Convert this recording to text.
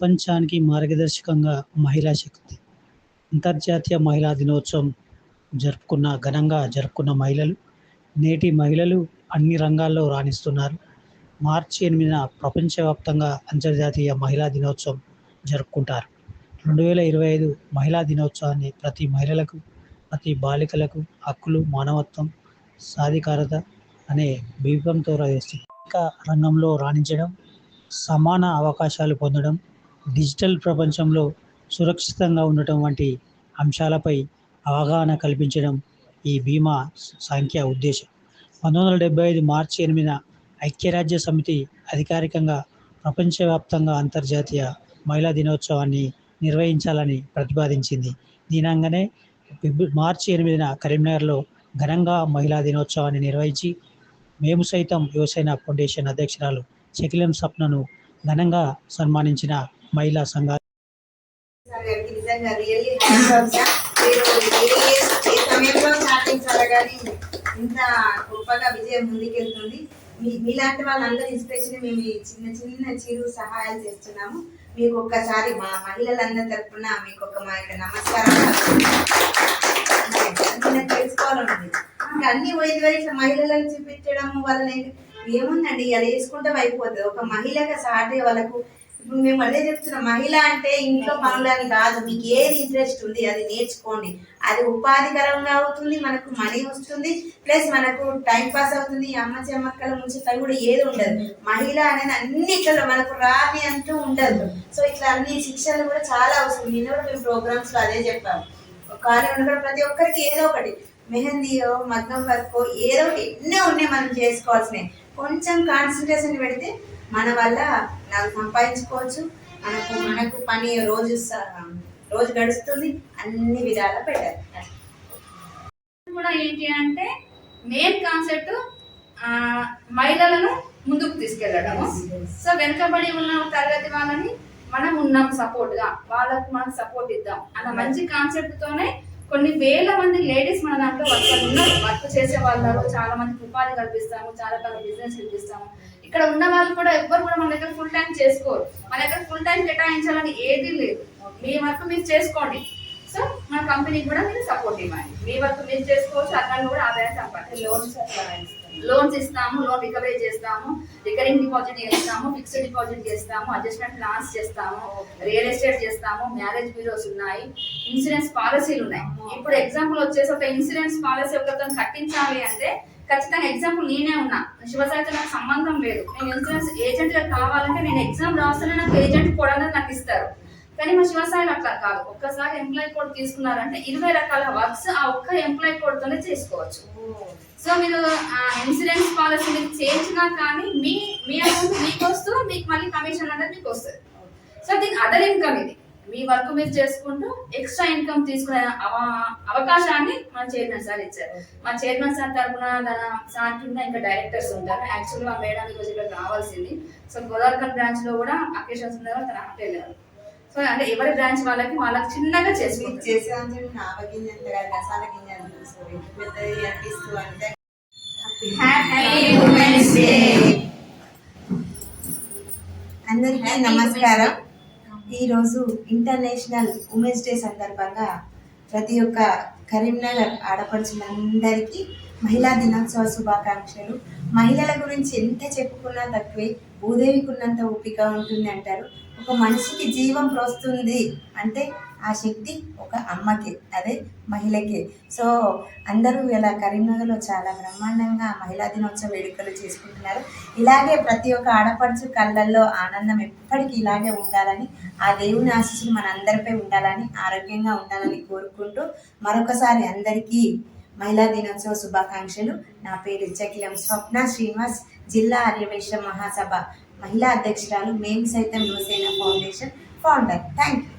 ప్రపంచానికి మార్గదర్శకంగా మహిళా శక్తి. అంతర్జాతీయ మహిళా దినోత్సవం జరుపుకున్న ఘనంగా జరుపుకున్న మహిళలు నేటి మహిళలు అన్ని రంగాల్లో రాణిస్తున్నారు. మార్చి ఎనిమిదిన ప్రపంచవ్యాప్తంగా అంతర్జాతీయ మహిళా దినోత్సవం జరుపుకుంటారు. రెండు వేల ఇరవై ఐదు మహిళా దినోత్సవాన్ని ప్రతి మహిళలకు ప్రతి బాలికలకు హక్కులు మానవత్వం సాధికారత అనే బీపంతో వేస్తుంది ఇంకా రంగంలో రాణించడం సమాన అవకాశాలు పొందడం డిజిటల్ ప్రపంచంలో సురక్షితంగా ఉండటం వంటి అంశాలపై అవగాహన కల్పించడం ఈ బీమా సంఖ్య ఉద్దేశం. పంతొమ్మిది వందల డెబ్బై ఐదు మార్చి ఎనిమిదిన ఐక్యరాజ్య సమితి అధికారికంగా ప్రపంచవ్యాప్తంగా అంతర్జాతీయ మహిళా దినోత్సవాన్ని నిర్వహించాలని ప్రతిపాదించింది. దీనంగానే మార్చి ఎనిమిదిన కరీంనగర్లో ఘనంగా మహిళా దినోత్సవాన్ని నిర్వహించి మేము సైతం యువసేన ఫౌండేషన్ అధ్యక్షురాలు చెకిలం సప్నను ఘనంగా సన్మానించిన మహిళా సంఘాలు నిజంగా కానీ ఇంత గొప్పగా విజయం ముందుకెళ్తుంది. మీ మీలాంటి వాళ్ళందరూ ఇన్స్పిరేషన్ మేము చిన్న చిన్న చిరు సహాయాలు చేస్తున్నాము. మీకు ఒక్కసారి మా మహిళలందరి తరఫున మీకు ఒక మా యొక్క నమస్కారం. తెలుసుకోవాలండి. ఇంకా అన్ని పోయింది వరకు మహిళలను చూపించడం వాళ్ళని ఏముందండి? అది వేసుకుంటే అయిపోతుంది ఒక మహిళగా సాటే వాళ్ళకు ఇప్పుడు మేము అదే చెప్తున్నాం మహిళ అంటే ఇంట్లో పనులని కాదు మీకు ఏది ఇంట్రెస్ట్ ఉంది అది నేర్చుకోండి. అది ఉపాధికరంగా అవుతుంది మనకు మనీ వస్తుంది ప్లస్ మనకు టైం పాస్ అవుతుంది ఈ అమ్మ చెమ్మక్కల ముంచుతాయి కూడా ఏది ఉండదు. మహిళ అనేది అన్నిట్లలో మనకు రాని అంటూ ఉండదు. సో ఇట్లా అన్ని శిక్షణలు కూడా చాలా అవసరం. నిన్న కూడా మేము ప్రోగ్రామ్స్లో అదే చెప్పాము ఖాళీ ఉండడం ప్రతి ఒక్కరికి ఏదో ఒకటి మెహందీయో మగ్గం వర్కో ఏదో ఒకటి ఎన్నో ఉన్నాయి మనం చేసుకోవాల్సినవి. కొంచెం కాన్సన్ట్రేషన్ పెడితే మన వల్ల నాకు సంపాదించుకోవచ్చు. మనకు మనకు పని రోజు రోజు గడుస్తుంది. అన్ని విధాలా పెట్టారు కూడా ఏంటి అంటే మెయిన్ కాన్సెప్ట్ మహిళలను ముందుకు తీసుకెళ్ళడము. సో వెనుకబడి ఉన్న తరగతి వాళ్ళని మనం ఉన్నాం సపోర్ట్గా. వాళ్ళకు మనం సపోర్ట్ ఇద్దాం అన్న మంచి కాన్సెప్ట్ తోనే కొన్ని వేల మంది లేడీస్ మన దాంట్లో వర్క్ ఉన్నారు వర్క్ చేసే వాళ్ళు చాలా మందికి ఉపాధి కల్పిస్తాము చాలా రకాల బిజినెస్ కల్పిస్తాము ఇక్కడ ఉన్న వాళ్ళు కూడా ఎవ్వరు కూడా మన దగ్గర ఫుల్ టైం చేసుకోరు. మన దగ్గర ఫుల్ టైం కేటాయించాలని ఏదీ లేదు. మీ వర్క్ మీరు చేసుకోండి. సో మన కంపెనీకి కూడా మీరు సపోర్ట్ ఇవ్వండి. మీ వర్క్ మీరు చేసుకోవచ్చు అక్కడ కూడా ఆదాయం సంపాదించండి లోన్స్ లోన్స్ ఇస్తాము లోన్ రికవరీ చేస్తాము రికరింగ్ డిపాజిట్ చేస్తాము ఫిక్స్డ్ డిపాజిట్ చేస్తాము అడ్జస్ట్మెంట్ ప్లాన్స్ చేస్తాము రియల్ ఎస్టేట్ చేస్తాము మ్యారేజ్ బ్యూరోస్ ఉన్నాయి ఇన్సూరెన్స్ పాలసీలు ఉన్నాయి. ఇప్పుడు ఎగ్జాంపుల్ వచ్చేసి ఒక ఇన్సూరెన్స్ పాలసీ ఒకరితో కట్టించాలి అంటే ఖచ్చితంగా ఎగ్జాంపుల్ నేనే ఉన్నా. శివసాయితో నాకు సంబంధం లేదు. నేను ఇన్సూరెన్స్ ఏజెంట్గా కావాలంటే నేను ఎగ్జామ్ రాస్తేనే నాకు ఏజెంట్ కూడా అనేది నాకు ఇస్తారు. కానీ మా శివసాయిలు అట్లా కాదు. ఒక్కసారి ఎంప్లాయ్ కోడ్ తీసుకున్నారంటే ఇరవై రకాల వర్క్స్ ఆ ఒక్క ఎంప్లాయ్ కోడ్ తోనే చేసుకోవచ్చు. సో మీరు ఇన్సూరెన్స్ పాలసీ మీరు చేయించినా కానీ మీ మీ అకౌంట్ మీకు వస్తూ మీకు మళ్ళీ కమిషన్ అనేది మీకు వస్తుంది. సో దీని అదర్ ఇన్కమ్ ఇది. మీ వర్క్ మీరు చేసుకుంటూ ఎక్స్ట్రా ఇన్కమ్ తీసుకునే అవ- అవకాశాన్ని మన చైర్మన్ సార్ ఇచ్చారు. మా చైర్మన్ సార్ తరఫున తన సార్ కింద ఇంకా డైరెక్టర్స్ ఉంటారు. యాక్చువల్గా మేడం ఈరోజు ఇక్కడ రావాల్సింది. సో గోదావరికల్ బ్రాంచ్లో కూడా అకేషన్స్ ఉన్నారు తన అటు వెళ్ళారు సో అంటే ఎవరి బ్రాంచ్ వాళ్ళకి వాళ్ళకి చిన్నగా డే అందరికీ నమస్కారం. ఈరోజు ఇంటర్నేషనల్ ఉమెన్స్ డే సందర్భంగా ప్రతి ఒక్క కరీంనగర్ ఆడపడుచులందరికీ మహిళా దినోత్సవ శుభాకాంక్షలు. మహిళల గురించి ఎంత చెప్పుకున్నా తక్కువే భూదేవికి ఉన్నంత ఓపిక ఉంటుంది అంటారు ఒక మనిషికి జీవం ప్రోస్తుంది అంటే ఆ శక్తి ఒక అమ్మకి అదే మహిళకే. సో అందరూ ఇలా కరీంనగర్లో చాలా బ్రహ్మాండంగా మహిళా దినోత్సవ వేడుకలు చేసుకుంటున్నారు. ఇలాగే ప్రతి ఒక్క ఆడపడుచు కళ్ళల్లో ఆనందం ఎప్పటికీ ఇలాగే ఉండాలని ఆ దేవుని ఆశీస్సులు మన అందరిపై ఉండాలని ఆరోగ్యంగా ఉండాలని కోరుకుంటూ మరొకసారి అందరికీ మహిళా దినోత్సవ శుభాకాంక్షలు. నా పేరు చకిలం స్వప్న శ్రీనివాస్ జిల్లా ఆర్యవేశ మహాసభ. మహిళా అధ్యక్షురాలు మేము సైతం Yuvasena foundation founder. Thank you